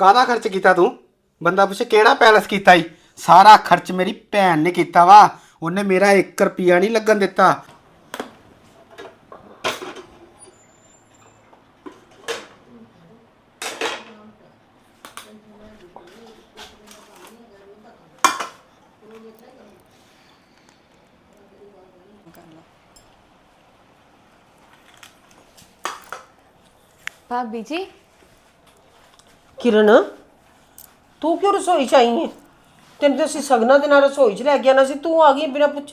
ਕਾਹਦਾ ਖਰਚ ਕੀਤਾ ਤੂੰ ਬੰਦਾ ਪੁੱਛੇ ਕਿਹੜਾ ਪੈਲਸ ਕੀਤਾ ਈ ਸਾਰਾ ਖਰਚ ਮੇਰੀ ਭੈਣ ਨੇ ਕੀਤਾ ਵਾ ਉਹਨੇ ਮੇਰਾ 1 ਰੁਪਿਆ ਨਹੀਂ ਲੱਗਣ ਦਿੱਤਾ ਭਾਬੀ ਜੀ ਕਿਰਨ ਤੂੰ ਕਿਉਂ ਰਸੋਈ ਚ ਆਈ ਹੈ ਤੈਨੂੰ ਤੇ ਅਸੀਂ ਸਗਨਾ ਦੇ ਨਾਲ ਰਸੋਈ ਚ ਲੈ ਕੇ ਆਣਾ ਸੀ ਤੂੰ ਆ ਗਈ ਬਿਨਾਂ ਪੁੱਛ।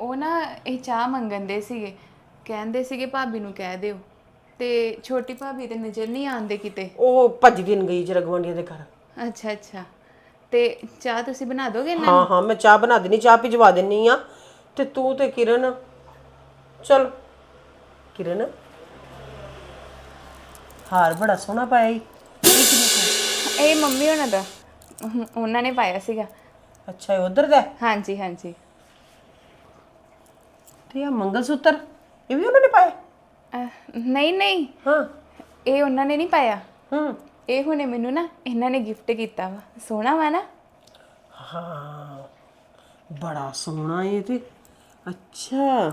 ਉਹ ਨਾ ਇਹ ਚਾਹ ਮੰਗਣ ਦੇ ਸੀਗੇ ਕਹਿੰਦੇ ਸੀਗੇ ਭਾਬੀ ਨੂੰ ਕਹਿ ਦਿਓ ਤੇ ਛੋਟੀ ਭਾਬੀ ਤੇ ਨਜ਼ਰ ਨਹੀਂ ਆਉਂਦੇ ਕਿਤੇ? ਉਹ ਭੱਜ ਦਿਨ ਗਈ ਜਰਾ ਦੇ ਘਰ। ਅੱਛਾ ਅੱਛਾ। ਤੇ ਚਾਹ ਤੁਸੀਂ ਬਣਾ ਦੋਗੇ ਨਾ ਹਾਂ ਹਾਂ ਮੈਂ ਚਾਹ ਬਣਾ ਦੇਣੀ ਚਾਹ ਭਿਜਵਾ ਦੇਣੀ ਆ। ਤੇ ਤੂੰ ਤੇ ਕਿਰਨ ਚਲ। ਕਿਰਨ ਹਾਰ ਬੜਾ ਸੋਹਣਾ ਪਾਇਆ ਈ। ਇਹ ਮੰਮੀ ਉਹਨਾਂ ਦਾ। ਹਮ, ਉਹਨਾਂ ਨੇ ਪਾਇਆ ਸੀਗਾ। ਅੱਛਾ ਇਹ ਉਧਰ ਦਾ ਹੈ। ਹਾਂਜੀ ਹਾਂਜੀ। ਤੇ ਇਹ ਮੰਗਲ ਸੂਤਰ ਇਹ ਵੀ ਉਹਨਾਂ ਨੇ ਪਾਇਆ? ਅਹ, ਨਹੀਂ ਨਹੀਂ। ਹਾਂ। ਇਹ ਉਹਨਾਂ ਨੇ ਨਹੀਂ ਪਾਇਆ। ਹੂੰ। ਇਹ ਹੁਣੇ ਮੈਨੂੰ ਨਾ ਇਹਨਾਂ ਨੇ ਗਿਫਟ ਕੀਤਾ ਵਾ। ਸੋਹਣਾ ਵਾ ਨਾ। ਹਾਂ। ਬੜਾ ਸੋਹਣਾ ਇਹ ਤੇ। ਅੱਛਾ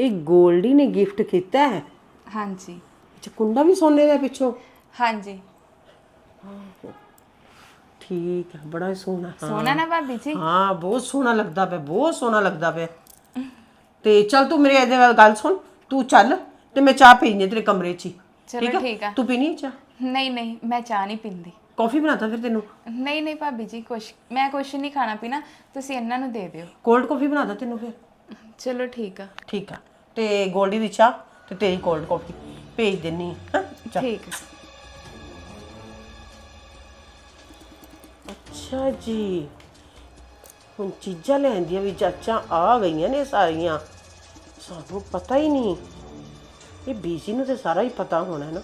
ਇਹ ਗੋਲਡੀ ਨੇ ਗਿਫਟ ਕੀਤਾ ਹੈ? ਹਾਂਜੀ। ਅੱਛਾ ਕੁੰਡਾ ਵੀ ਸੋਨੇ ਦਾ ਪਿੱਛੋਂ? ਹਾਂਜੀ। ਠੀਕ ਹੈ ਬੜਾ ਹੀ ਸੋਹਣਾ। ਹਾਂ। ਸੋਹਣਾ ਨਾ ਭਾਬੀ ਜੀ? ਹਾਂ ਬਹੁਤ ਸੋਹਣਾ ਲੱਗਦਾ ਪਿਆ ਬਹੁਤ ਸੋਹਣਾ ਲੱਗਦਾ ਪਿਆ। ਤੇ ਚੱਲ ਤੂੰ ਮੇਰੇ ਇਹਦੇ ਵੱਲ ਗੱਲ ਸੁਣ ਤੂੰ ਚੱਲ ਤੇ ਮੈਂ ਚਾਹ ਪੀਣੀ ਹੈ ਤੇਰੇ ਕਮਰੇ 'ਚ ਹੀ। ਚਲੋ ਠੀਕ ਆ? ਤੂੰ ਪੀਣੀ ਹੈ ਚਾਹ? ਨਹੀਂ ਨਹੀਂ ਮੈਂ ਚਾਹ ਨਹੀਂ ਪੀਂਦੀ। ਕਾਫੀ ਬਣਾਤਾ ਫਿਰ ਤੈਨੂੰ? ਨਹੀਂ ਨਹੀਂ ਭਾਬੀ ਜੀ ਕੁਛ ਮੈਂ ਕੁਛ ਨਹੀਂ ਖਾਣਾ ਪੀਣਾ ਤੁਸੀਂ ਇਹਨਾਂ ਨੂੰ ਦੇ ਦਿਓ। ਕੋਲਡ ਕਾਫੀ ਬਣਾਦਾ ਤੈਨੂੰ ਫਿਰ? ਚਲੋ ਠੀਕ ਆ। ਠੀਕ ਆ। ਤੇ ਗੋਲਡੀ ਦੀ ਚਾਹ ਤੇ ਤੇਰੀ ਕੋਲਡ ਕਾਫੀ ਭੇਜ ਦੇਣੀ ਹਾਂ? ਠੀਕ ਆ। ਅੱਛਾ ਜੀ। ਹੁਣ ਚੀਜ਼ਾਂ ਲੈਂਦੀਆਂ ਵੀ ਚਾਚਾ ਆ ਗਈਆਂ ਨੇ ਸਾਰੀਆਂ। ਸਾਨੂੰ ਪਤਾ ਹੀ ਨਹੀਂ। ਇਹ ਬੀਜੀ ਨੂੰ ਤੇ ਸਾਰਾ ਹੀ ਪਤਾ ਹੋਣਾ ਨਾ।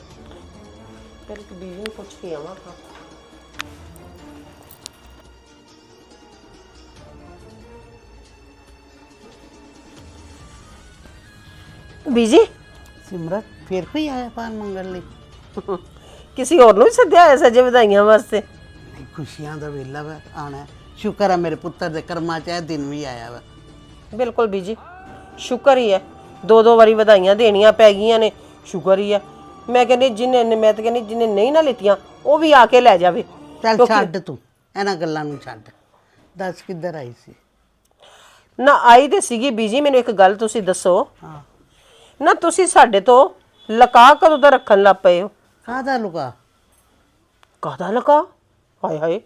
ਪਹਿਲੇ ਕਿ ਬੀਜੀ ਨੂੰ ਪੁੱਛ ਕੇ ਆਵਾਂ ਹਾਂ ਬੀਜੀ? ਸਿਮਰਤ ਫਿਰ ਕੋਈ ਆਇਆ ਪਾਨ ਮੰਗਣ ਲਈ? ਕਿਸੇ ਹੋਰ ਨੂੰ ਵੀ ਸੱਦਿਆ ਹੋਇਆ ਸੱਜੇ ਵਧਾਈਆਂ ਵਾਸਤੇ? ਖੁਸ਼ੀਆਂ ਦਾ ਵੇਲਾ ਵਾ ਆਣਾ ਸ਼ੁਕਰ ਆ ਮੇਰੇ ਪੁੱਤਰ ਦੇ ਕਰਮਾਂ ਚ ਇਹ ਦਿਨ ਵੀ ਆਇਆ ਵਾ। ਬਿਲਕੁਲ ਬੀਜੀ ਸ਼ੁਕਰ ਹੀ ਹੈ। ਦੋ ਦੋ ਵਾਰੀ ਵਧਾਈਆਂ ਦੇਣੀਆਂ ਪੈ ਗਈਆਂ ਨੇ ਸ਼ੁਕਰ ਹੀ ਹੈ। ਮੈਂ ਕਹਿੰਦੀ ਜਿਹਨੇ ਨੇ ਮੈਂ ਤਾਂ ਕਹਿੰਦੀ ਜਿਹਨੇ ਨਹੀਂ ਨਾ ਲਿੱਤੀਆਂ ਉਹ ਵੀ ਆ ਕੇ ਲੈ ਜਾਵੇ। ਚੱਲ ਛੱਡ ਤੂੰ ਇਹਨਾਂ ਗੱਲਾਂ ਨੂੰ ਛੱਡ। ਦੱਸ ਕਿੱਧਰ ਆਈ ਸੀ? ਨਾ ਆਈ ਤੇ ਸੀਗੀ ਬੀਜੀ ਮੈਨੂੰ ਇੱਕ ਗੱਲ ਤੁਸੀਂ ਦੱਸੋ। ਹਾਂ। ਨਾ ਤੁਸੀਂ ਸਾਡੇ ਤੋਂ ਲਕਾ ਕਦੋਂ ਦਾ ਰੱਖਣ ਲੱਗ ਪਏ ਹੋ? ਕਾਹਦਾ ਲੁਕਾ? ਕਾਹਦਾ ਲਕਾ? ਹਾਏ ਹਾਏ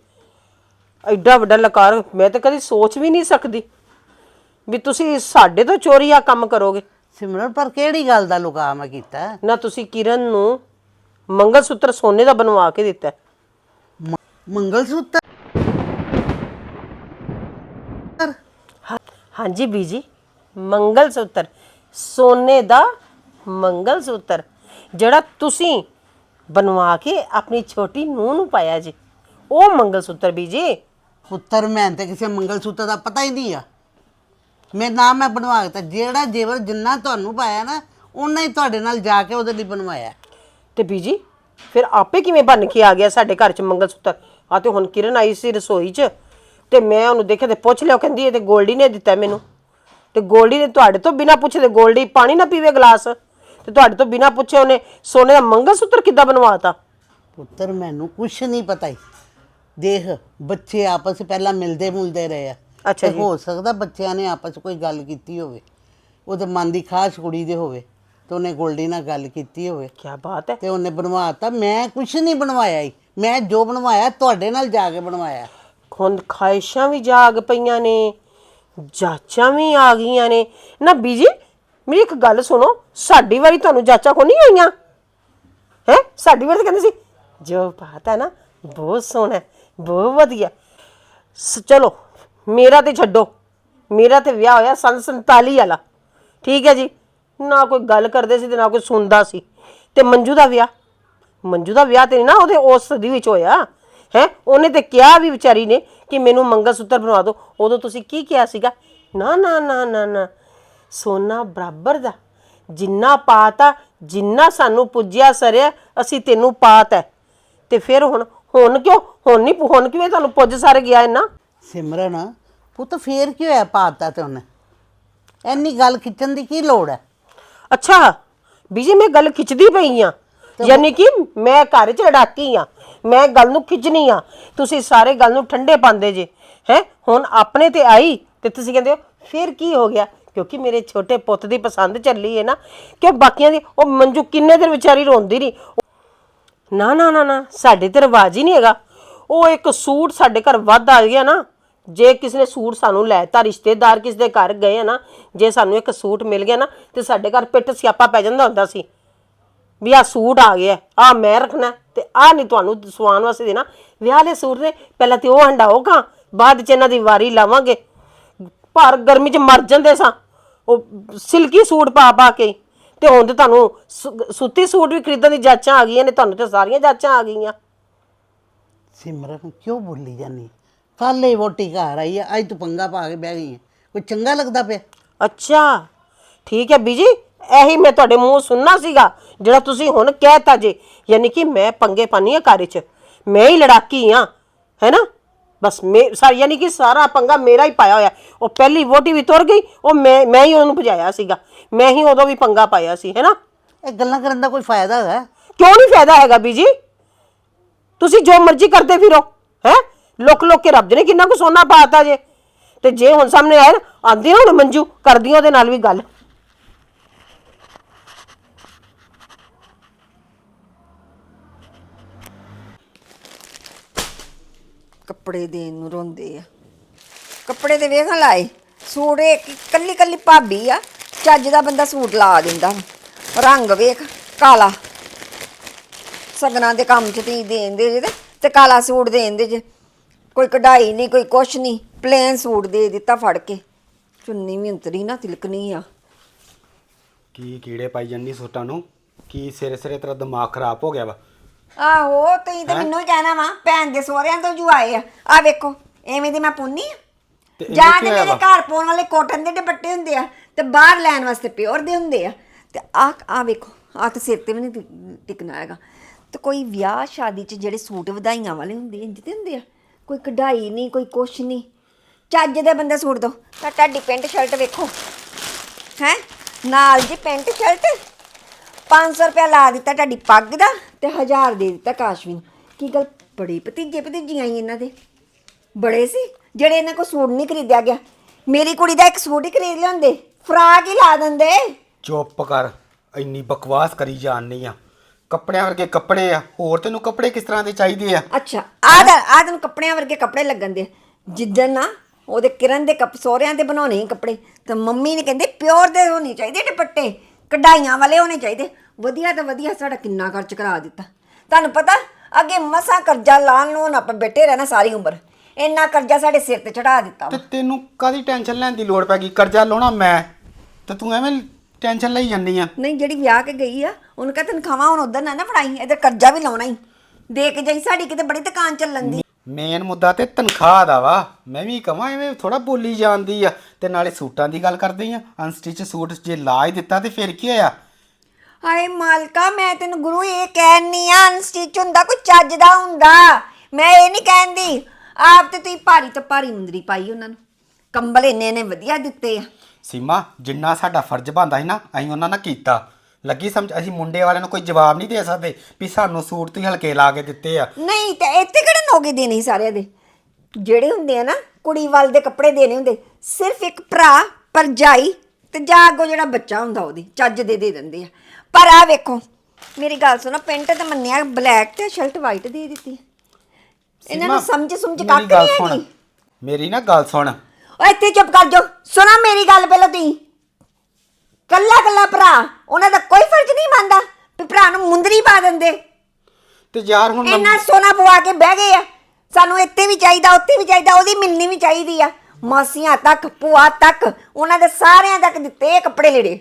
ਐਡਾ ਵੱਡਾ ਲਕਾਰ ਮੈਂ ਤਾਂ ਕਦੀ ਸੋਚ ਵੀ ਨਹੀਂ ਸਕਦੀ ਵੀ ਤੁਸੀਂ ਸਾਡੇ ਤੋਂ ਚੋਰੀ ਆ ਕੰਮ ਕਰੋਗੇ। ਸਿਮਰਨ ਪਰ ਕਿਹੜੀ ਗੱਲ ਦਾ ਲੁਕਾ ਮੈਂ ਕੀਤਾ? ਨਾ ਤੁਸੀਂ ਕਿਰਨ ਨੂੰ ਮੰਗਲ ਸੂਤਰ ਸੋਨੇ ਦਾ ਬਣਵਾ ਕੇ ਦਿੱਤਾ। ਹੈ। ਮੰਗਲ ਸੂਤਰ ਹਾਂ- ਹਾਂਜੀ ਬੀਜੀ ਮੰਗਲ ਸੂਤਰ ਸੋਨੇ ਦਾ ਮੰਗਲ ਸੂਤਰ ਜਿਹੜਾ ਤੁਸੀਂ ਬਣਵਾ ਕੇ ਆਪਣੀ ਛੋਟੀ ਨੂੰਹ ਨੂੰ ਪਾਇਆ ਜੀ। ਉਹ ਮੰਗਲ ਸੂਤਰ ਬੀਜੀ। ਪੁੱਤਰ ਮੈਂ ਤੇ ਕਿਸੇ ਮੰਗਲ ਸੂਤਰ ਦਾ ਪਤਾ ਹੀ ਨਹੀਂ ਆ। ਮੈਂ ਨਾਮ ਮੈਂ ਬਣਵਾ ਦਿੱਤਾ। ਜਿਹੜਾ ਜੇਵਰ ਜਿੰਨਾ ਤੁਹਾਨੂੰ ਪਾਇਆ ਨਾ ਉਹਨਾਂ ਹੀ ਤੁਹਾਡੇ ਨਾਲ ਜਾ ਕੇ ਉਹਦੇ ਲਈ ਬਣਵਾਇਆ। ਤੇ ਬੀਜੀ ਫਿਰ ਆਪੇ ਕਿਵੇਂ ਬਣ ਕੇ ਆ ਗਿਆ ਸਾਡੇ ਘਰ ਚ ਮੰਗਲ ਸੂਤਰ ਆ ਤੇ ਹੁਣ ਕਿਰਨ ਆਈ ਸੀ ਰਸੋਈ ਚ ਤੇ ਮੈਂ ਉਹਨੂੰ ਦੇਖਿਆ ਤੇ ਪੁੱਛ ਲਿਆ ਉਹ ਕਹਿੰਦੀ ਇਹ ਤੇ ਗੋਲਡੀ ਨੇ ਦਿੱਤਾ ਮੈਨੂੰ। ਤੇ ਗੋਲਡੀ ਨੇ ਤੁਹਾਡੇ ਤੋਂ ਬਿਨਾ ਪੁੱਛੇ ਗੋਲਡੀ ਪਾਣੀ ਨਾ ਪੀਵੇ ਗਲਾਸ। ਤੇ ਤੁਹਾਡੇ ਤੋਂ ਬਿਨਾ ਪੁੱਛੇ ਉਹਨੇ ਸੋਨੇ ਦਾ ਮੰਗਲ ਸੂਤਰ ਕਿੱਦਾਂ ਬਣਵਾਤਾ? ਪੁੱਤਰ ਮੈਨੂੰ ਕੁਛ ਨਹੀਂ ਪਤਾ ਹੀ ਦੇਖ ਬੱਚੇ ਆਪਸ ਵਿੱਚ ਪਹਿਲਾਂ ਮਿਲਦੇ ਮੁਲਦੇ ਰਹੇ ਆ। ਅੱਛਾ ਤੇ ਹੋ ਸਕਦਾ ਬੱਚਿਆਂ ਨੇ ਆਪਸ 'ਚ ਕੋਈ ਗੱਲ ਕੀਤੀ ਹੋਵੇ। ਉਹਦੇ ਮਨ ਦੀ ਖਾਸ ਕੁੜੀ ਦੇ ਹੋਵੇ ਤੇ ਉਹਨੇ ਗੋਲਡੀ ਨਾਲ ਗੱਲ ਕੀਤੀ ਹੋਵੇ। ਕੀ ਬਾਤ ਹੈ। ਤੇ ਉਹਨੇ ਬਣਵਾਤਾ। ਮੈਂ ਕੁਛ ਨਹੀਂ ਬਣਵਾਇਆ ਹੀ ਮੈਂ ਜੋ ਬਣਵਾਇਆ ਤੁਹਾਡੇ ਨਾਲ ਜਾ ਕੇ ਬਣਵਾਇਆ। ਹੁਣ ਖਾਹਿਸ਼ਾਂ ਵੀ ਜਾਗ ਪਈਆਂ ਨੇ ਜਾਚਾਂ ਵੀ ਆ ਗਈਆਂ ਨੇ। ਨਾ ਬੀਜੀ ਮੇਰੀ ਇੱਕ ਗੱਲ ਸੁਣੋ। ਸਾਡੀ ਵਾਰੀ ਤੁਹਾਨੂੰ ਜਾਚਾਂ ਕੋ ਨਹੀਂ ਆਈਆਂ? ਹੈ? ਸਾਡੀ ਵਾਰੀ ਤਾਂ ਕਹਿੰਦੇ ਸੀ ਜੋ ਬਾਤ ਹੈ ਨਾ ਬਹੁਤ ਸੋਹਣਾ ਹੈ, ਬਹੁਤ ਵਧੀਆ। ਸ- ਚਲੋ, ਮੇਰਾ ਤੇ ਛੱਡੋ। ਮੇਰਾ ਤੇ ਵਿਆਹ ਹੋਇਆ ਸੰਨ 47 ਵਾਲਾ। ਠੀਕ ਹੈ ਜੀ? ਨਾ ਕੋਈ ਗੱਲ ਕਰਦੇ ਸੀ ਤੇ ਨਾ ਕੋਈ ਸੁਣਦਾ ਸੀ। ਤੇ ਮੰਜੂ ਦਾ ਵਿਆਹ? ਮੰਜੂ ਦਾ ਵਿਆਹ ਤੇ ਨਹੀਂ ਨਾ ਉਹਦੇ ਉਸ ਸਦੀ ਵਿੱਚ ਹੋਇਆ। ਹੈ? ਉਹਨੇ ਤੇ ਕਿਹਾ ਵੀ ਵਿਚਾਰੀ ਨੇ ਕਿ ਮੈਨੂੰ ਮੰਗਲ ਸੂਤਰ ਬਣਵਾ ਦਿਓ। ਉਦੋਂ ਤੁਸੀਂ ਕੀ ਕਿਹਾ ਸੀਗਾ? ਨਾ ਨਾ ਨਾ ਨਾ ਨਾ। ਸੋਨਾ ਬਰਾਬਰ ਦਾ। ਜਿੰਨਾ ਪਾਤਾ, ਜਿੰਨਾ ਸਾਨੂੰ ਪੁੱਜਿਆ, ਸਰਿਆ, ਅਸੀਂ ਤੈਨੂੰ ਪਾਤਾ। ਤੇ ਫਿਰ ਹੁਣ ਹੁਣ ਕਿਉਂ? ਹੁਣ ਨਹੀਂ ਹੁਣ ਕਿਵੇਂ ਤੁਹਾਨੂੰ ਪੁੱਜ ਸਾਰੇ ਗਿਆ ਇੰਨਾ? ਸਿਮਰਨ ਪੁੱਤ ਫੇਰ ਕੀ ਹੋਇਆ ਪਾਤਾ ਤੇ ਉਹਨੇ? ਐਨੀ ਗੱਲ ਖਿੱਚਣ ਦੀ ਕੀ ਲੋੜ ਹੈ? ਅੱਛਾ ਬੀਜੀ ਮੈਂ ਗੱਲ ਖਿੱਚਦੀ ਪਈ ਆ। ਯਾਨੀ ਕਿ ਮੈਂ ਘਰ ਚ ਲੜਾਕੀ ਆ। ਮੈਂ ਗੱਲ ਨੂੰ ਖਿੱਚਣੀ ਆ। ਤੁਸੀਂ ਸਾਰੇ ਗੱਲ ਨੂੰ ਠੰਡੇ ਪਾਉਂਦੇ ਜੇ। ਹੈ? ਹੁਣ ਆਪਣੇ ਤੇ ਆਈ ਤੇ ਤੁਸੀਂ ਕਹਿੰਦੇ ਹੋ ਫਿਰ ਕੀ ਹੋ ਗਿਆ? ਕਿਉਂਕਿ ਮੇਰੇ ਛੋਟੇ ਪੁੱਤ ਦੀ ਪਸੰਦ ਚੱਲੀ ਹੈ ਨਾ। ਕਿ ਬਾਕੀਆਂ ਦੀ ਉਹ ਮੰਜੂ ਕਿੰਨੇ ਦਿਨ ਵਿਚਾਰੀ ਰੋਂਦੀ ਰਹੀ? ਨਾ ਨਾ ਨਾ ਨਾ, ਸਾਡੇ ਤੇ ਰਿਵਾਜ ਹੀ ਨਹੀਂ ਹੈਗਾ। ਉਹ ਇੱਕ ਸੂਟ ਸਾਡੇ ਘਰ ਵੱਧ ਆ ਗਿਆ ਨਾ, ਜੇ ਕਿਸੇ ਨੇ ਸੂਟ ਸਾਨੂੰ ਲੈਤਾ, ਰਿਸ਼ਤੇਦਾਰ ਕਿਸ ਦੇ ਘਰ ਗਏ ਆ ਨਾ, ਜੇ ਸਾਨੂੰ ਇੱਕ ਸੂਟ ਮਿਲ ਗਿਆ ਨਾ, ਤੇ ਸਾਡੇ ਘਰ ਪਿੱਟ ਸਿਆਪਾ ਪੈ ਜਾਂਦਾ ਹੁੰਦਾ ਸੀ। ਵੀ ਆ ਸੂਟ ਆ ਗਿਆ ਆ ਮੈਂ ਰੱਖਣਾ, ਤੇ ਆ ਨਹੀਂ ਤੁਹਾਨੂੰ ਸਵਾਨ ਵਾਸਤੇ ਦੇਣਾ। ਵਿਆਹ ਦੇ ਸੂਟ ਨੇ ਪਹਿਲਾਂ ਤੇ ਉਹ ਹੰਡਾਓਗਾ ਬਾਅਦ ਚ ਇਹਨਾਂ ਦੀ ਵਾਰੀ ਲਾਵਾਂਗੇ। ਭਾਰ ਗਰਮੀ ਚ ਮਰ ਜਾਂਦੇ ਸਾਂ। ਉਹ ਸਿਲਕੀ ਸੂਟ ਪਾ ਪਾ ਕੇ। ਤੇ ਹੁਣ ਤੇ ਤੁਹਾਨੂੰ ਸੁ- ਸੂਤੀ ਸੂਟ ਵੀ ਖਰੀਦਣ ਦੀ ਜਾਚਾਂ ਆ ਗਈਆਂ ਨੇ ਤੁਹਾਨੂੰ ਤੇ ਸਾਰੀਆਂ ਜਾਚਾਂ ਆ ਗਈਆਂ। ਸਿਮਰਨ ਕਿਉਂ ਬੋਲੀ ਜਾਨੀ ਕੱਲ ਹੀ ਵੋਟੀ ਘਰ ਆਈ ਹੈ ਅੱਜ ਤੂੰ ਪੰਗਾ ਪਾ ਕੇ ਬਹਿ ਗਈ ਹੈ ਕੋਈ ਚੰਗਾ ਲੱਗਦਾ ਪਿਆ? ਅੱਛਾ ਠੀਕ ਹੈ ਬੀਜੀ ਇਹੀ ਮੈਂ ਤੁਹਾਡੇ ਮੂੰਹ ਸੁਣਨਾ ਸੀਗਾ ਜਿਹੜਾ ਤੁਸੀਂ ਹੁਣ ਕਹਿਤਾ ਜੇ ਯਾਨੀ ਕਿ ਮੈਂ ਪੰਗੇ ਪਾਨੀ ਆ ਘਰ 'ਚ ਮੈਂ ਹੀ ਲੜਾਕੀ ਆ ਹੈਨਾ ਬਸ ਮੈਂ ਸਾਰੀ ਯਾਨੀ ਕਿ ਸਾਰਾ ਪੰਗਾ ਮੇਰਾ ਹੀ ਪਾਇਆ ਹੋਇਆ। ਉਹ ਪਹਿਲੀ ਵੋਟੀ ਵੀ ਤੁਰ ਗਈ ਉਹ ਮੈਂ ਮੈਂ ਹੀ ਉਹਨੂੰ ਭਜਾਇਆ ਸੀਗਾ। ਮੈਂ ਹੀ ਉਦੋਂ ਵੀ ਪੰਗਾ ਪਾਇਆ ਸੀ ਹੈਨਾ ਇਹ ਗੱਲਾਂ ਕਰਨ ਦਾ ਕੋਈ ਫਾਇਦਾ ਹੈ ਕਿਉਂ ਨਹੀਂ ਫਾਇਦਾ ਹੈਗਾ ਬੀਜੀ? ਤੁਸੀਂ ਜੋ ਮਰਜ਼ੀ ਕਰਦੇ ਫਿਰੋ ਹੈ? ਲੋਕ ਲੋਕ ਕੇ ਰੱਬ ਨੇ ਕਿੰਨਾ ਕੁ ਸੋਨਾ ਪਾਤਾ ਜੇ। ਤੇ ਜੇ ਹੁਣ ਸਾਹਮਣੇ ਆਏ ਆਂਦੀ ਹੁਣ ਮੰਜੂ ਕਰਦੀ ਉਹਦੇ ਨਾਲ ਵੀ ਗੱਲ। ਕੱਪੜੇ ਦੇਣ ਨੂੰ ਰੋਂਦੇ ਆ। ਕੱਪੜੇ ਤੇ ਵੇਖਣ ਲਾਏ, ਸੂਟ ਇੱਕ ਕੱਲੀ ਕੱਲੀ ਭਾਬੀ ਆ, ਚੱਜ ਦਾ ਬੰਦਾ ਸੂਟ ਲਾ ਦਿੰਦਾ ਰੰਗ ਵੇਖ, ਕਾਲਾ। ਸਗਨਾਂ ਦੇ ਕੰਮ ਚ ਤੀ ਦੇਂਦੇ ਜੇ ਤੇ- ਤੇ ਕਾਲਾ ਸੂਟ ਦੇਂਦੇ ਜੇ। ਕੋਈ ਕਢਾਈ ਨਹੀਂ, ਕੋਈ ਕੁਛ ਨਹੀਂ ਪਲੇਨ ਸੂਟ ਦੇ ਦਿੱਤਾ ਫੜ ਕੇ। ਚੁੰਨੀ ਵੀ ਅੰਤਰੀ ਨਾ, ਤਿਲਕਣੀ ਆ। ਕੀ ਕੀੜੇ ਪਾਈ ਜੰਨੀ ਸੂਟਾਂ ਨੂੰ? ਕੀ ਸਿਰੇ ਸਿਰੇ ਤੇਰਾ ਦਿਮਾਗ ਖਰਾਬ ਹੋ ਗਿਆ ਵਾ? ਆਹੋ ਤੁਸੀਂ ਤਾਂ ਮੈਨੂੰ ਹੀ ਕਹਿਣਾ ਵਾ ਭੈਣ ਦੇ ਸਹੁਰਿਆਂ ਤੋਂ ਜੂ ਆਏ ਆ। ਆ ਵੇਖੋ ਐਵੇਂ ਦੀ ਮੈਂ ਪੁੰਨੀ ਆ। ਤੇ ਇਹਨੂੰ ਜਾਂ ਕੀ ਤੇ ਹੋਇਆ ਮੇਰੇ ਵਾ? ਘਰ ਪਾਉਣ ਵਾਲੇ ਕੋਟਨ ਦੇ ਦੁਪੱਟੇ ਹੁੰਦੇ ਆ ਤੇ ਬਾਹਰ ਲੈਣ ਵਾਸਤੇ ਪਿਓਰ ਦੇ ਹੁੰਦੇ ਆ। ਤੇ ਆ ਆ ਵੇਖੋ ਆ ਤਾਂ ਸਿਰ ਤੇ ਵੀ ਨਹੀਂ ਟਿਕਣਾ ਹੈਗਾ। ਤੇ ਕੋਈ ਵਿਆਹ ਸ਼ਾਦੀ 'ਚ ਜਿਹੜੇ ਸੂਟ ਵਧਾਈਆਂ ਵਾਲੇ ਹੁੰਦੇ ਇੰਜ ਤੇ ਹੁੰਦੇ ਆ? ਕੋਈ ਕਢਾਈ ਨਹੀਂ ਕੋਈ ਕੁਛ ਨਹੀਂ। ਚੱਜ ਦੇ ਬੰਦੇ ਸੂਟ ਦੋ। ਤਾਂ ਤੁਹਾਡੀ ਪੈਂਟ ਸ਼ਰਟ ਵੇਖੋ। ਹੈ? ਨਾਲ ਜੀ ਪੈਂਟ ਸ਼ਰਟ 500 ਰੁਪਇਆ ਲਾ ਦਿੱਤਾ ਤੁਹਾਡੀ ਪੱਗ ਦਾ ਤੇ 1000 ਦੇ ਦਿੱਤਾ ਕਾਸ਼ਵੀ ਨੂੰ। ਕੀ ਗੱਲ? ਬੜੇ ਭਤੀਜੇ ਭਤੀਜੀਆਂ ਹੀ ਇਹਨਾਂ ਦੇ। ਬੜੇ ਸੀ। ਜਿਹੜੇ ਇਹਨਾਂ ਕੋ ਸੂਟ ਨਹੀਂ ਖਰੀਦਿਆ ਗਿਆ। ਮੇਰੀ ਕੁੜੀ ਦਾ ਇੱਕ ਸੂਟ ਹੀ ਖਰੀਦ ਲਿਆਉਂਦੇ। ਫਰਾਕ ਹੀ ਲਾ ਦਿੰਦੇ। ਚੁੱਪ ਕਰ। ਇੰਨੀ ਬਕਵਾਸ ਕਰੀ ਜਾਣਨੀ ਆ। ਕੱਪੜਿਆਂ ਵਰਗੇ ਕੱਪੜੇ ਆ। ਹੋਰ ਤੈਨੂੰ ਕੱਪੜੇ ਕਿਸ ਤਰ੍ਹਾਂ ਦੇ ਚਾਹੀਦੇ ਆ? ਅੱਛਾ ਆਹ ਦਾ ਆਹ ਤੈਨੂੰ ਕੱਪੜਿਆਂ ਵਰਗੇ ਕੱਪੜੇ ਲੱਗਣ ਦੇ। ਜਿੱਦਣ ਨਾ ਉਹਦੇ ਕਿਰਨ ਦੇ ਕੱਪ ਸਹੁਰਿਆਂ ਦੇ ਬਣਾਉਣੇ ਸੀ ਕੱਪੜੇ ਤੇ ਮੰਮੀ ਨੇ ਕਹਿੰਦੇ ਪਿਓਰ ਦੇ ਹੋਣੇ ਚਾਹੀਦੇ ਦੁਪੱਟੇ। ਕਢਾਈਆਂ ਵਾਲੇ ਹੋਣੇ ਚਾਹੀਦੇ। ਵਧੀਆ ਤਾਂ ਵਧੀਆ ਸਾਡਾ ਕਿੰਨਾ ਖਰਚ ਕਰਾ ਦਿੱਤਾ। ਤੁਹਾਨੂੰ ਪਤਾ ਅੱਗੇ ਮਸਾ ਕਰਜ਼ਾ ਲਾਣ ਨੂੰ ਆਪਾਂ ਬੈਠੇ ਰਹਿਣਾ ਸਾਰੀ ਉਮਰ। ਇੰਨਾ ਕਰਜ਼ਾ ਸਾਡੇ ਸਿਰ ਤੇ ਚੜਾ ਦਿੱਤਾ ਤੇ। ਤੈਨੂੰ ਕਾਦੀ ਟੈਨਸ਼ਨ ਲੈਣ ਦੀ ਲੋੜ ਪੈ ਗਈ? ਕਰਜ਼ਾ ਲਾਉਣਾ ਮੈਂ ਤੇ ਤੂੰ ਐਵੇਂ ਟੈਨਸ਼ਨ ਲਈ ਜਾਂਦੀ ਆ। ਨਹੀਂ ਜਿਹੜੀ ਵਿਆਹ ਕੇ ਗਈ ਆ ਉਹਨੂੰ ਕਹ ਤਨਖਾਹਾਂ ਹੁਣ ਉਧਰ ਨਾ ਨਾ ਫੜਾਈ ਇਧਰ ਕਰਜ਼ਾ ਵੀ ਲਾਉਣਾ ਹੀ ਦੇ ਕੇ ਜਾਈ ਸਾਡੀ ਕਿਤੇ ਬੜੀ ਦੁਕਾਨ ਚੱਲਣ ਦੀ। ਮੇਨ ਮੁੱਦਾ ਤੇ ਤਨਖਾਹ ਦਾ ਵਾ। ਮੈਂ ਵੀ ਕਹਾਂ ਐਵੇਂ ਥੋੜਾ ਬੋਲੀ ਜਾਂਦੀ ਆ ਤੇ ਨਾਲੇ ਸੂਟਾਂ ਦੀ ਗੱਲ ਕਰਦੀ ਆ। ਅਨਸਟਿਚ ਸੂਟ ਜੇ ਲਾ ਹੀ ਦਿੱਤਾ ਤੇ ਫਿਰ ਕੀ ਹੋਇਆ? ਹਾਏ ਮਾਲਕਾ ਮੈਂ ਤੈਨੂੰ ਗੁਰੂ ਇਹ ਕਹਿਣੀ ਆ ਅਨਸਟਿਚ ਹੁੰਦਾ ਕੋਈ ਚੱਜ ਦਾ ਹੁੰਦਾ। ਮੈਂ ਇਹ ਨਹੀਂ ਕਹਿੰਦੀ ਆਪ ਤੇ ਤੁਸੀਂ ਭਾਰੀ ਤੋਂ ਭਾਰੀ ਮੁੰਦਰੀ ਪਾਈ ਉਹਨਾਂ ਨੂੰ। ਕੰਬਲ ਇੰਨੇ ਨੇ ਵਧੀਆ ਦਿੱਤੇ ਆ। ਸੀਮਾ ਜਿੰਨਾ ਸਾਡਾ ਫਰਜ਼ ਬਣਦਾ ਸੀ ਨਾ ਅਸੀਂ ਉਹਨਾਂ ਨਾਲ ਕੀਤਾ। ਲੱਗੀ ਸਮਝ ਅਸੀਂ ਮੁੰਡੇ ਵਾਲਿਆਂ ਨੂੰ ਕੋਈ ਜਵਾਬ ਨਹੀਂ ਦੇ ਸਕਦੇ ਵੀ ਸਾਨੂੰ ਸੂਟ ਤੁਸੀਂ ਹਲਕੇ ਲਾ ਕੇ ਦਿੱਤੇ ਆ। ਨਹੀਂ ਤੇ ਇੱਥੇ ਕਿਹੜੇ ਨੋਗੇ ਦੇਣੇ ਸਾਰਿਆਂ ਦੇ? ਜਿਹੜੇ ਹੁੰਦੇ ਆ ਨਾ ਕੁੜੀ ਵੱਲ ਦੇ ਕੱਪੜੇ ਦੇਣੇ ਹੁੰਦੇ ਸਿਰਫ ਇੱਕ ਭਰਾ ਪਰਜਾਈ ਤੇ ਜਾਂ ਅੱਗੋਂ ਜਿਹੜਾ ਬੱਚਾ ਹੁੰਦਾ ਉਹਦੀ ਚੱਜ ਦੇ ਦੇ ਦਿੰਦੇ ਆ। ਪਰ ਆ ਵੇਖੋ ਮੇਰੀ ਗੱਲ ਸੁਣੋ ਪੈਂਟ ਤੇ ਮੰਨਿਆ ਬਲੈਕ ਤੇ ਸ਼ਰਟ ਵਾਈਟ ਦੇ ਦਿੱਤੀ ਇਹਨਾਂ ਨੂੰ ਸੀਮਾ, ਸਮਝ ਸਮਝ ਮੇਰੀ ਕੱਖ ਗੱਲ ਨਹੀਂ ਸੁਣ। ਹੈਗੀ ਮੇਰੀ ਨਾ ਗੱਲ ਸੁਣ। ਓਏ ਇੱਥੇ ਚੁੱਪ ਕਰ ਜਾ ਸੁਣਾ ਮੇਰੀ ਗੱਲ ਪਹਿਲਾਂ ਤੀ ਕੱਲਾ ਕੱਲਾ ਭਰਾ ਉਹਨਾਂ ਦਾ ਕੋਈ ਫਰਜ਼ ਨਹੀਂ ਮੰਨਦਾ ਵੀ ਭਰਾ ਨੂੰ ਮੁੰਦਰੀ ਪਾ ਦਿੰਦੇ। ਤੇ ਯਾਰ ਹੁਣ ਇੰਨਾ ਸੋਨਾ ਪਵਾ ਕੇ ਬਹਿ ਗਏ ਆ। ਸਾਨੂੰ ਇੱਥੇ ਵੀ ਚਾਹੀਦਾ ਉੱਥੇ ਵੀ ਚਾਹੀਦਾ ਉਹਦੀ ਮਿਲਣੀ ਵੀ ਚਾਹੀਦੀ ਆ। ਮਾਸੀਆਂ ਤੱਕ ਭੂਆ ਤੱਕ ਉਹਨਾਂ ਦੇ ਸਾਰਿਆਂ ਤੱਕ ਦਿੱਤੇ ਕੱਪੜੇ ਲੀੜੇ।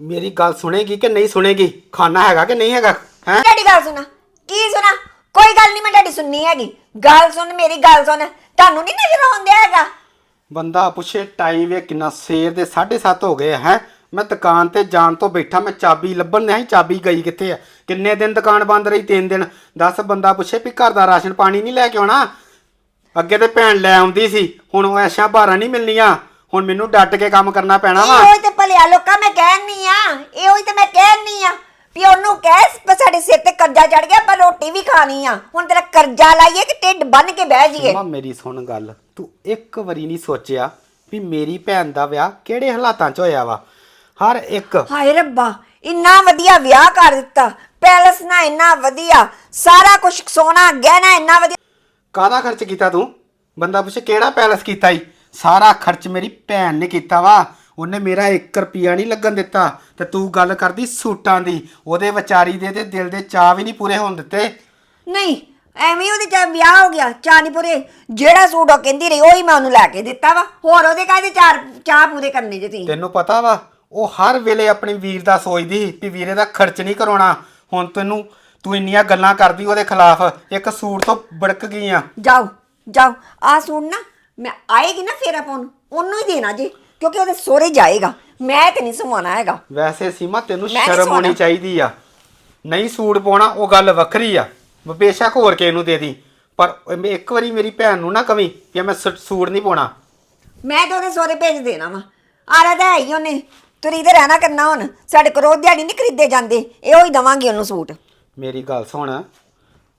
ਮੇਰੀ ਗੱਲ ਸੁਣੇਗੀ ਕਿ ਨਹੀਂ ਸੁਣੇਗੀ? ਖਾਣਾ ਹੈਗਾ ਕਿ ਨਹੀਂ ਹੈਗਾ? ਹੈ? ਤੁਹਾਡੀ ਗੱਲ ਸੁਣਾ। ਕੀ ਸੁਣਾ? ਕੋਈ ਗੱਲ ਨਹੀਂ ਮੈਂ ਤੁਹਾਡੀ ਸੁਣਨੀ ਹੈਗੀ। ਗੱਲ ਸੁਣ ਮੇਰੀ ਗੱਲ ਸੁਣ। ਤੁਹਾਨੂੰ ਨਹੀਂ ਨਜ਼ਰ ਆਉਂਦਿਆ ਹੈਗਾ? ਬੰਦਾ ਪੁੱਛੇ ਟਾਈਮ ਵੇ ਕਿੰਨਾ ਸਵੇਰ ਦੇ 7:30 ਹੋ ਗਏ ਹੈ? ਮੈਂ ਦੁਕਾਨ ਤੇ ਜਾਣ ਤੋਂ ਬੈਠਾ ਮੈਂ ਚਾਬੀ ਲੱਭਣ ਨਹੀਂ ਚਾਬੀ ਗਈ ਕਿੱਥੇ ਆ? ਕਿੰਨੇ ਦਿਨ ਦੁਕਾਨ ਬੰਦ ਰਹੀ? ਤਿੰਨ ਦਿਨ। 10 ਬੰਦਾ ਪੁੱਛੇ ਵੀ ਘਰ ਦਾ ਰਾਸ਼ਨ ਪਾਣੀ ਨਹੀਂ ਲੈ ਕੇ ਆਉਣਾ? ਅੱਗੇ ਤੇ ਭੈਣ ਲੈ ਆਉਂਦੀ ਸੀ ਹੁਣ ਉਹ ਐਸ਼ਾ ਭਾਰਾਂ ਨਹੀਂ ਮਿਲਣੀਆਂ। ਹੁਣ ਮੈਨੂੰ ਡੱਟ ਕੇ ਕੰਮ ਕਰਨਾ ਪੈਣਾ ਵਾ। ਇਹੋ ਹੀ ਤੇ ਭਲਿਆ ਲੋਕਾਂ ਮੈਂ ਕਹਿਣੀ ਆ ਇਹੋ ਹੀ ਤੇ ਮੈਂ ਕਹਿਣੀ ਆ ਵੀ ਉਹਨੂੰ ਕਹਿ ਵੀ ਸਾਡੇ ਸਿਰ ਤੇ ਕਰਜ਼ਾ ਚੜ ਗਿਆ ਪਰ ਰੋਟੀ ਵੀ ਖਾਣੀ ਆ। ਹੁਣ ਤੇਰਾ ਕਰਜ਼ਾ ਲਾਈਏ ਕਿ ਢਿੱਡ ਬੰਨ ਕੇ ਬਹਿ ਜਾਈਏ। ਮਾਂ ਮੇਰੀ ਸੁਣ ਗੱਲ। ਤੂੰ ਇੱਕ ਵਾਰੀ ਨਹੀਂ ਸੋਚਿਆ ਵੀ ਮੇਰੀ ਭੈਣ ਦਾ ਵਿਆਹ ਕਿਹੜੇ ਹਾਲਾਤਾਂ 'ਚ ਹੋਇਆ ਵਾ? ਹਰ ਇੱਕ। ਹਾਏ ਰੱਬਾ ਇੰਨਾ ਵਧੀਆ ਵਿਆਹ ਕਰ ਦਿੱਤਾ। ਪੈਲਸ ਨਾ ਇੰਨਾ ਵਧੀਆ ਸਾਰਾ ਕੁਝ ਸੋਨਾ ਗਹਿਣਾ ਇੰਨਾ ਵਧੀਆ। ਕਾਹਦਾ ਖਰਚ ਕੀਤਾ ਤੂੰ? ਬੰਦਾ ਪੁੱਛੇ ਕਿਹੜਾ ਪੈਲਸ ਕੀਤਾ ਈ? ਸਾਰਾ ਖਰਚ ਮੇਰੀ ਭੈਣ ਨੇ ਕੀਤਾ ਵਾ। ਉਹਨੇ ਮੇਰਾ 1 ਰੁਪਿਆ ਨਹੀਂ ਲੱਗਣ ਦਿੱਤਾ। ਤੇ ਤੂੰ ਗੱਲ ਕਰਦੀ ਸੂਟਾਂ ਦੀ। ਉਹਦੇ ਵਿਚਾਰੀ ਦੇ ਤੇ ਦਿਲ ਦੇ ਚਾਹ ਵੀ ਨਹੀਂ ਪੂਰੇ ਹੋਣ ਦਿੱਤੇ। ਨਹੀਂ ਐਵੇਂ ਉਹਦੇ ਚਾਹ ਵਿਆਹ ਹੋ ਗਿਆ ਚਾਹ ਨਹੀਂ ਪੂਰੇ। ਜਿਹੜਾ ਸੂਟ ਉਹ ਕਹਿੰਦੀ ਰਹੀ ਉਹੀ ਮੈਂ ਉਹਨੂੰ ਲੈ ਕੇ ਦਿੱਤਾ ਵਾ। ਹੋਰ ਉਹਦੇ ਕਾਹਦੇ ਚਾਰ ਚਾਹ ਪੂਰੇ ਕਰਨੇ ਜੇ ਤੁਸੀਂ? ਤੈਨੂੰ ਪਤਾ ਵਾ ਉਹ ਹਰ ਵੇਲੇ ਆਪਣੇ ਵੀਰ ਦਾ ਸੋਚਦੀ ਸੀ ਵੀ ਵੀਰੇ ਦਾ ਖਰਚ ਨਹੀਂ ਕਰਾਉਣਾ। ਹੁਣ ਤੈਨੂੰ ਤੂੰ ਇੰਨੀਆਂ ਗੱਲਾਂ ਕਰਦੀ ਉਹਦੇ ਖਿਲਾਫ ਇੱਕ ਸੂਟ ਤੋਂ ਬੜਕ ਗਈ ਆ। ਜਾਓ ਜਾਓ। ਆ ਸੂਟ ਨਾ ਮੈਂ ਆਏਗੀ ਨਾ ਫੇਰ ਆਪਾਂ ਉਹਨੂੰ ਉਹਨੂੰ ਹੀ ਦੇਣਾ ਜੀ ਕਿਉਂਕਿ ਉਹਦੇ ਸੋਹਰੇ ਜਾਏਗਾ। ਮੈਂ ਤੇ ਨਹੀਂ ਸਮਾਉਣਾ ਹੈਗਾ। ਵੈਸੇ ਸੀਮਾ ਤੈਨੂੰ ਮੈਂ ਸ਼ਰਮ ਹੋਣੀ। ਚਾਹੀਦੀ ਆ। ਨਹੀਂ ਸੂਟ ਪਾਉਣਾ ਉਹ ਗੱਲ ਵੱਖਰੀ ਆ। ਬੇਸ਼ੱਕ ਹੋਰ ਕਿਸੇ ਨੂੰ ਦੇ ਦੀ। ਪਰ ਇੱਕ ਵਾਰੀ ਮੇਰੀ ਭੈਣ ਨੂੰ ਨਾ ਕਵੀ ਕਿ ਮੈਂ ਸ- ਸੂਟ ਨਹੀਂ ਪਾਉਣਾ। ਮੈਂ ਤਾਂ ਉਹਦੇ ਸੋਹਰੇ ਭੇਜ ਦੇਣਾ ਵਾ। ਆਰਾ ਤਾਂ ਹੈ ਹੀ ਉਹਨੇ। ਤੁਰੀ ਤੇ ਰਹਿਣਾ ਕਰਨਾ ਹੁਣ? ਸਾਡੇ ਕੋਲ ਰੋਜ਼ ਦਿਹਾੜੀ ਨਹੀਂ ਖਰੀਦੇ ਜਾਂਦੇ। ਇਹੋ ਹੀ ਦਵਾਂਗੇ ਉਹਨੂੰ ਸੂਟ। ਮੇਰੀ ਗੱਲ ਸੁਣ।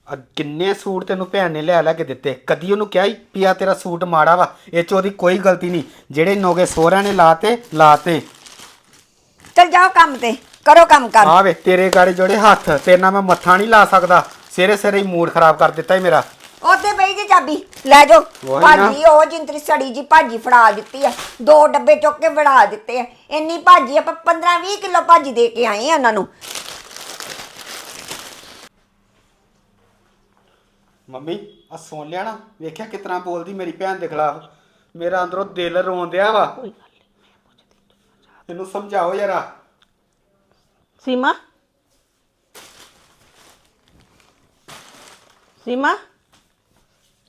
ਆ ਕਿੰਨੇ ਸੂਟ ਤੈਨੂੰ ਭੈਣ ਨੇ ਲੈ ਲੈ ਕੇ ਦਿੱਤੇ। ਕਦੀ ਉਹਨੂੰ ਕਿਹਾ ਹੀ ਵੀ ਆ ਤੇਰਾ ਸੂਟ ਮਾੜਾ ਵਾ। ਇਹ ਚ ਉਹਦੀ ਕੋਈ ਗਲਤੀ ਨਹੀਂ ਜਿਹੜੇ ਨੋਗੇ ਸੋਹਰਿਆਂ ਨੇ ਲਾਤੇ ਲਾਤੇ। ਚਲ ਜਾਓ ਕੰਮ ਤੇ। ਕਰੋ ਕੰਮ ਕਰ। ਆ ਵੇ ਤੇਰੇ ਗਾੜੇ ਜੋੜੇ ਹੱਥ। ਤੇਰੇ ਨਾਲ ਮੈਂ ਮੱਥਾ ਨਹੀਂ ਲਾ ਸਕਦਾ। ਸਿਰੇ ਸਿਰੇ ਹੀ ਮੂਡ ਖਰਾਬ ਕਰ ਦਿੱਤਾ ਈ ਮੇਰਾ। ਚਾਬੀ। ਲੈ ਜਾਓ। ਉਹੀ ਨਾ। ਭਾਜੀ ਉਹ ਜਿੰਤਰੀ ਸੜੀ ਜੀ ਭਾਜੀ ਫੜਾ ਦਿੱਤੀ ਆ। ਦੋ ਡੱਬੇ ਚੁੱਕ ਕੇ ਫੜਾ ਦਿੱਤੇ ਆ। ਇੰਨੀ ਭਾਜੀ ਆਪਾਂ 15 20 ਕਿਲੋ ਭਾਜੀ ਦੇ ਕੇ ਆਏ ਆ ਉਹਨਾਂ ਨੂੰ। ਮੰਮੀ ਆ ਸੁਣ ਲਿਆ ਨਾ। ਵੇਖਿਆ ਕਿਤਨਾ ਬੋਲਦੀ ਮੇਰੀ ਭੈਣ ਦੇ ਖਿਲਾਫ। ਮੇਰਾ ਅੰਦਰੋਂ ਦਿਲ ਰੋਣ ਦਿਆ ਵਾ। ਇਹਨੂੰ ਸਮਝਾਓ ਯਾਰਾ ਸੀਮਾ? ਸੀਮਾ?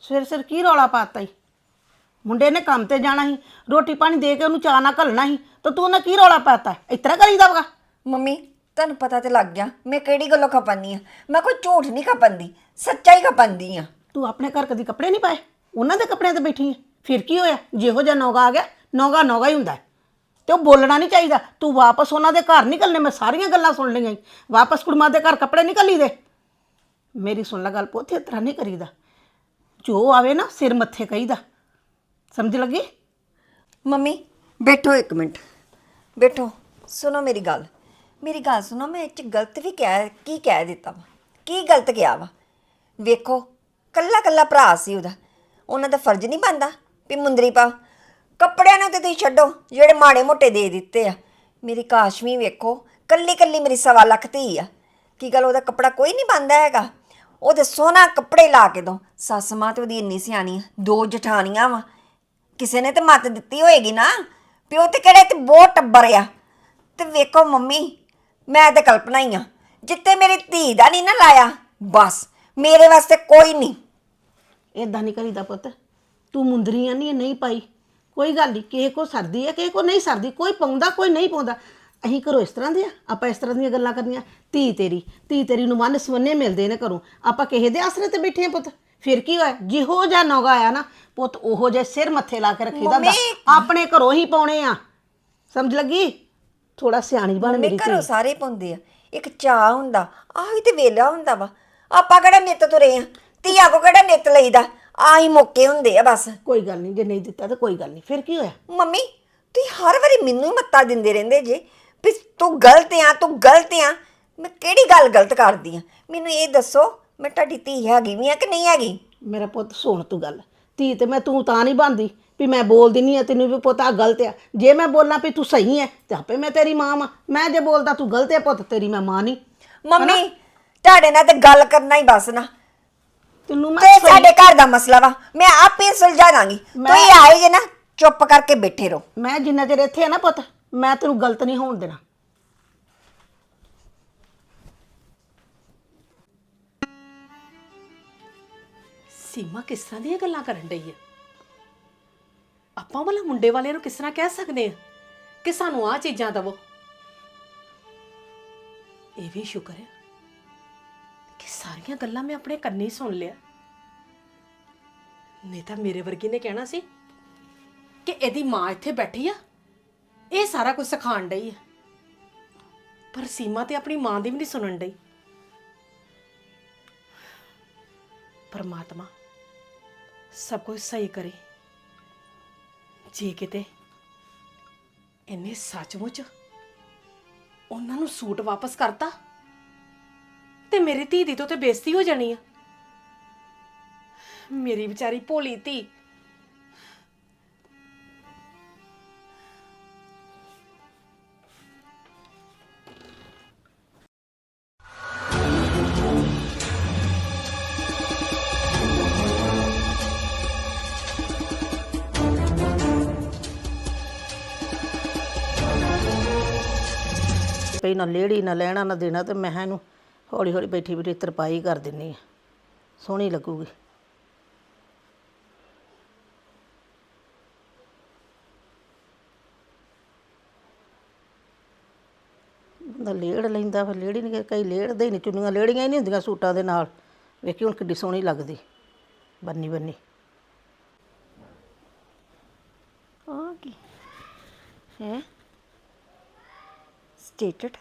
ਸਿਰ ਸਿਰ ਕੀ ਰੌਲਾ ਪਾਤਾ ਈ? ਮੁੰਡੇ ਨੇ ਕੰਮ ਤੇ ਜਾਣਾ ਸੀ ਰੋਟੀ ਪਾਣੀ ਦੇ ਕੇ ਉਹਨੂੰ ਚਾਹ ਨਾ ਘੱਲਣਾ ਸੀ ਤਾਂ ਤੂੰ ਉਹਨਾਂ ਕੀ ਰੌਲਾ ਪਾਤਾ? ਇਤਰਾ ਕਰੀਦਾ ਵਾ? ਮੰਮੀ ਤੁਹਾਨੂੰ ਪਤਾ ਤੇ ਲੱਗ ਗਿਆ ਮੈਂ ਕਿਹੜੀ ਗੱਲੋਂ ਖਪੰਦੀ ਆ? ਮੈਂ ਕੋਈ ਝੂਠ ਨਹੀਂ ਖਪੰਦੀ ਸੱਚਾ ਹੀ ਖਪੰਦੀ ਆ। ਤੂੰ ਆਪਣੇ ਘਰ ਕਦੀ ਕੱਪੜੇ ਨਹੀਂ ਪਾਏ? ਉਹਨਾਂ ਦੇ ਕੱਪੜਿਆਂ ਤੇ ਬੈਠੀ ਹੈ ਫਿਰ ਕੀ ਹੋਇਆ? ਜਿਹੋ ਜਿਹਾ ਨੌਗਾ ਆ ਗਿਆ ਨੌਗਾ ਨੌਗਾ ਹੀ ਹੁੰਦਾ ਹੈ। ਤੇ ਉਹ ਬੋਲਣਾ ਨਹੀਂ ਚਾਹੀਦਾ। ਤੂੰ ਵਾਪਸ ਉਹਨਾਂ ਦੇ ਘਰ ਨਿਕਲਨੇ ਮੈਂ ਸਾਰੀਆਂ ਗੱਲਾਂ ਸੁਣ ਲਈਆਂ ਈ। ਵਾਪਸ ਕੁੜਮਾ ਦੇ ਘਰ ਕੱਪੜੇ ਨਿਕਲੀ ਦੇ ਮੇਰੀ ਸੁਣ ਲੈ ਗੱਲ ਪੁੱਤ ਇਸ ਤਰ੍ਹਾਂ ਨਹੀਂ ਕਰੀਦਾ। ਜੋ ਆਵੇ ਨਾ ਸਿਰ ਮੱਥੇ ਕਹੀਦਾ। ਸਮਝ ਲੱਗੀ? ਮੰਮੀ, ਬੈਠੋ ਇੱਕ ਮਿੰਟ। ਬੈਠੋ, ਸੁਣੋ ਮੇਰੀ ਗੱਲ। ਮੇਰੀ ਗੱਲ ਸੁਣੋ, ਮੈਂ ਇਹ ਚ ਗਲਤ ਵੀ ਕਹਿ, ਕੀ ਕਹਿ ਦਿੱਤਾ ਵਾ? ਕੀ ਗਲਤ ਕਿਹਾ ਵਾ? ਵੇਖੋ, ਕੱਲਾ ਕੱਲਾ ਭਰਾ ਸੀ ਉਹਦਾ। ਉਹਨਾਂ ਦਾ ਫਰਜ਼ ਨਹੀਂ ਬਣਦਾ ਵੀ ਮੁੰਦਰੀ ਪਾ ਕੱਪੜਿਆਂ ਨੂੰ ਤੇ ਤੁਸੀਂ ਛੱਡੋ, ਜਿਹੜੇ ਮਾੜੇ ਮੋਟੇ ਦੇ ਦਿੱਤੇ ਆ। ਮੇਰੀ ਕਾਸ਼ਮੀ ਵੇਖੋ, ਕੱਲੀ ਕੱਲੀ ਮੇਰੀ ਸਵਾ ਲੱਖ ਧੀ ਆ। ਕੀ ਗੱਲ, ਉਹਦਾ ਕੱਪੜਾ ਕੋਈ ਨਹੀਂ ਬੰਦਾ ਹੈਗਾ? ਉਹਦੇ ਸੋਹਣਾ ਕੱਪੜੇ ਲਾ ਕੇ ਦੋ। ਸੱਸ ਮਾਂ ਤੇ ਉਹਦੀ ਇੰਨੀ ਸਿਆਣੀ ਆ, ਦੋ ਜਠਾਣੀਆਂ ਵਾ। ਕਿਸੇ ਨੇ ਤੇ ਮੱਤ ਦਿੱਤੀ ਹੋਏਗੀ ਨਾ ਪਿਓ ਤੇ ਕਿਹੜੇ ਤੇ ਬਹੁਤ ਟੱਬਰ ਆ। ਤੇ ਵੇਖੋ ਮੰਮੀ, ਮੈਂ ਤੇ ਕਲਪਨਾ ਹੀ ਆ ਜਿੱਤੇ ਮੇਰੀ ਧੀ ਦਾ ਨਹੀਂ ਨਾ ਲਾਇਆ, ਬਸ, ਮੇਰੇ ਵਾਸਤੇ ਕੋਈ ਨਹੀਂ। ਇਦਾਂ ਨਹੀਂ ਕਰੀਦਾ ਪੁੱਤ, ਤੂੰ ਮੁੰਦਰੀਆਂ ਨਹੀਂ ਨਹੀਂ ਪਾਈ। ਕੋਈ ਗੱਲ ਨਹੀਂ ਕਿਸੇ ਕੋ ਸਰਦੀ ਹੈ ਕਿਸੇ ਕੋ ਨਹੀਂ ਸਰਦੀ, ਕੋਈ ਪਾਉਂਦਾ, ਕੋਈ ਨਹੀਂ ਪਾਉਂਦਾ। ਅਸੀਂ ਘਰੋਂ ਇਸ ਤਰ੍ਹਾਂ ਦੇ ਆ ਆਪਾਂ ਇਸ ਤਰ੍ਹਾਂ ਦੀਆਂ ਗੱਲਾਂ ਕਰਨੀਆਂ। ਧੀ ਤੇਰੀ ਧੀ ਤੇਰੀ ਨੂੰ ਮਨ ਸਵੰਨੇ ਮਿਲਦੇ ਨੇ ਘਰੋਂ। ਆਪਾਂ ਕਿਸੇ ਦੇ ਆਸਰੇ ਤੇ ਬੈਠੇ ਆ ਪੁੱਤ ਫਿਰ ਕੀ ਹੋਇਆ? ਜਿਹੋ ਜਿਹਾ ਨੌਗਾ ਆਇਆ ਨਾ ਪੁੱਤ ਉਹੋ ਜੇ ਸਿਰ ਮੱਥੇ ਲਾ ਕੇ ਰੱਖੀਦਾ ਹੁੰਦਾ। ਮੰਮੀ। ਆਪਣੇ ਘਰੋਂ ਹੀ ਪਾਉਣੇ ਆ। ਸਮਝ ਲੱਗੀ? ਥੋੜਾ ਸਿਆਣੀ ਬਣ ਮੰਮੀ ਮੇਰੀ ਘਰੋਂ ਸਾਰੇ ਪਾਉਂਦੇ ਆ। ਇੱਕ ਚਾਹ ਹੁੰਦਾ ਆਹੀ ਤੇ ਵੇਲਾ ਹੁੰਦਾ ਵਾ। ਆਪਾਂ ਕਿਹੜਾ ਨਿੱਤ ਤੁਰੇ ਆ? ਧੀਆ ਕੋ ਕਿਹੜਾ ਨਿੱਤ ਲਈਦਾ? ਆਹੀ ਮੌਕੇ ਹੁੰਦੇ ਆ ਬਸ। ਕੋਈ ਗੱਲ ਨਹੀਂ ਜੇ ਨਹੀਂ ਦਿੱਤਾ ਤਾਂ ਕੋਈ ਗੱਲ ਨਹੀਂ। ਫਿਰ ਕੀ ਹੋਇਆ? ਮੰਮੀ ਤੁਸੀਂ ਹਰ ਵਾਰੀ ਮੈਨੂੰ ਹੀ ਮੱਤਾ ਦਿੰਦੇ ਰਹਿੰਦੇ ਜੇ। ਵੀ ਤੂੰ ਗਲਤ ਆ ਤੂੰ ਗਲਤ ਆ। ਮੈਂ ਕਿਹੜੀ ਗੱਲ ਗਲਤ ਕਰਦੀ ਆ? ਮੈਨੂੰ ਇਹ ਦੱਸੋ ਮੈਂ ਤੁਹਾਡੀ ਧੀ ਹੈਗੀ ਵੀ ਆ ਕਿ ਨਹੀਂ ਹੈਗੀ? ਮੇਰਾ ਪੁੱਤ ਸੁਣ ਤੂੰ ਗੱਲ। ਧੀ ਤੇ ਮੈਂ ਤੂੰ ਤਾਂ ਨਹੀਂ ਬੰਦੀ ਵੀ ਮੈਂ ਬੋਲਦੀ ਨਹੀਂ ਆ ਤੈਨੂੰ ਵੀ ਪੁੱਤ ਆ ਗਲਤ ਆ। ਜੇ ਮੈਂ ਬੋਲਾਂ ਵੀ ਤੂੰ ਸਹੀ ਹੈ ਤੇ ਆਪੇ ਮੈਂ ਤੇਰੀ ਮਾਂ ਵਾਂ। ਮੈਂ ਜੇ ਬੋਲਦਾ ਤੂੰ ਗਲਤ ਹੈ ਪੁੱਤ ਤੇਰੀ ਮੈਂ ਮਾਂ ਨਹੀਂ। ਮੰਮੀ ਤੁਹਾਡੇ ਨਾਲ ਤੇ ਗੱਲ ਕਰਨਾ ਹੀ ਬਸ ਨਾ। ਤੈਨੂੰ ਮੈਂ ਤੇ ਸਾਡੇ ਘਰ ਦਾ ਮਸਲਾ ਵਾ। ਮੈਂ ਆਪੇ ਸੁਲਝਾ ਦਾਂਗੀ। ਤੁਸੀਂ ਆਏ ਜੇ ਨਾ ਚੁੱਪ ਕਰਕੇ ਬੈਠੇ ਰਹੋ। ਮੈਂ ਜਿੰਨਾ ਚਿਰ ਇੱਥੇ ਆ ਨਾ ਪੁੱਤ ਮੈਂ ਤੈਨੂੰ ਗਲਤ ਨਹੀਂ ਹੋਣ ਦੇਣਾ। ਸੀਮਾ ਕਿਸ ਤਰ੍ਹਾਂ ਦੀਆਂ ਗੱਲਾਂ ਕਰਨ ਡਈ ਹੈ ਆਪਾਂ ਵਾਲਾ ਮੁੰਡੇ ਵਾਲੇ ਨੂੰ ਕਿਸ ਤਰ੍ਹਾਂ ਕਹਿ ਸਕਦੇ ਆ ਕਿ ਸਾਨੂੰ ਆਹ ਚੀਜ਼ਾਂ ਦਵੋ? ਇਹ ਵੀ ਸ਼ੁਕਰ ਹੈ ਕਿ ਸਾਰੀਆਂ ਗੱਲਾਂ ਮੈਂ ਆਪਣੇ ਕੰਨੀ ਸੁਣ ਲਿਆ। ਨਹੀਂ ਤਾਂ ਮੇਰੇ ਵਰਗੀ ਨੇ ਕਹਿਣਾ ਸੀ ਕਿ ਇਹਦੀ ਮਾਂ ਇੱਥੇ ਬੈਠੀ ਆ। ਇਹ ਸਾਰਾ ਕੁਝ ਸਿਖਾਣ ਡਈ ਆ। ਪਰ ਸੀਮਾ ਤੇ ਆਪਣੀ ਮਾਂ ਦੀ ਵੀ ਨਹੀਂ ਸੁਣਨ ਡਈ। ਪਰਮਾਤਮਾ ਸਭ ਕੁਝ ਸਹੀ ਕਰੇ। ਜੇ ਕਿਤੇ ਇਹਨੇ ਸੱਚਮੁੱਚ ਉਹਨਾਂ ਨੂੰ ਸੂਟ ਵਾਪਸ ਕਰਤਾ, ਤੇ ਮੇਰੀ ਧੀ ਦੀ ਤਾਂ ਤੇ ਬੇਇੱਜ਼ਤੀ ਹੋ ਜਾਣੀ ਆ। ਮੇਰੀ ਵਿਚਾਰੀ ਭੋਲੀ ਧੀ ਪਈ, ਨਾ ਲੇੜੀ, ਨਾ ਲੈਣਾ, ਨਾ ਦੇਣਾ ਤੇ ਮੈਂ ਇਹਨੂੰ ਹੌਲੀ ਹੌਲੀ ਬੈਠੀ ਬੈਠੀ ਤਰਪਾਈ ਕਰ ਦਿੰਨੀ ਆ। ਸੋਹਣੀ ਲੱਗੂਗੀ। ਬੰਦਾ ਲੇੜ ਲੈਂਦਾ, ਫਿਰ ਲੇੜੀ ਨਹੀਂ ਕਈ ਲੇੜਦੇ ਹੀ ਨਹੀਂ ਚੁੰਨੀਆਂ ਲੇੜੀਆਂ ਹੀ ਨਹੀਂ ਹੁੰਦੀਆਂ ਸੂਟਾਂ ਦੇ ਨਾਲ। ਵੇਖੀ ਹੁਣ ਕਿੱਡੀ ਸੋਹਣੀ ਲੱਗਦੀ, ਬੰਨੀ ਬੰਨੀ। ਆ ਕੀ? ਹੈ? ਸਟੇਟਡ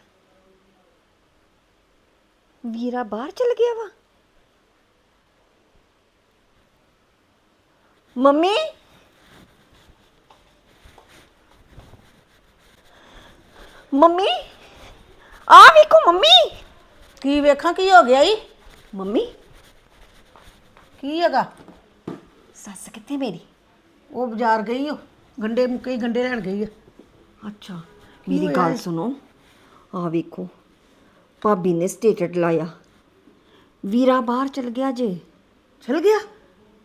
ਵੀਰਾ ਬਾਹਰ ਚਲ ਗਿਆ ਵਾ ਮੰਮੀ ਮੰਮੀ ਆ ਵੇਖੋ ਮੰਮੀ ਕੀ ਵੇਖਾਂ ਕੀ ਹੋ ਗਿਆ ਈ ਮੰਮੀ ਕੀ ਹੈਗਾ ਸੱਸ ਕਿੱਥੇ ਮੇਰੀ ਉਹ ਬਾਜ਼ਾਰ ਗਈ ਉਹ ਗੰਡੇ ਮੁੱਕੇ ਹੀ ਗੰਡੇ ਲੈਣ ਗਈ ਆ ਅੱਛਾ ਮੇਰੀ ਗੱਲ ਸੁਣੋ ਆ ਵੇਖੋ ਭਾਬੀ ਨੇ ਸਟੇਟਡ ਲਾਇਆ। ਵੀਰਾ ਬਾਹਰ ਚਲ ਗਿਆ ਜੇ। ਚਲ ਗਿਆ?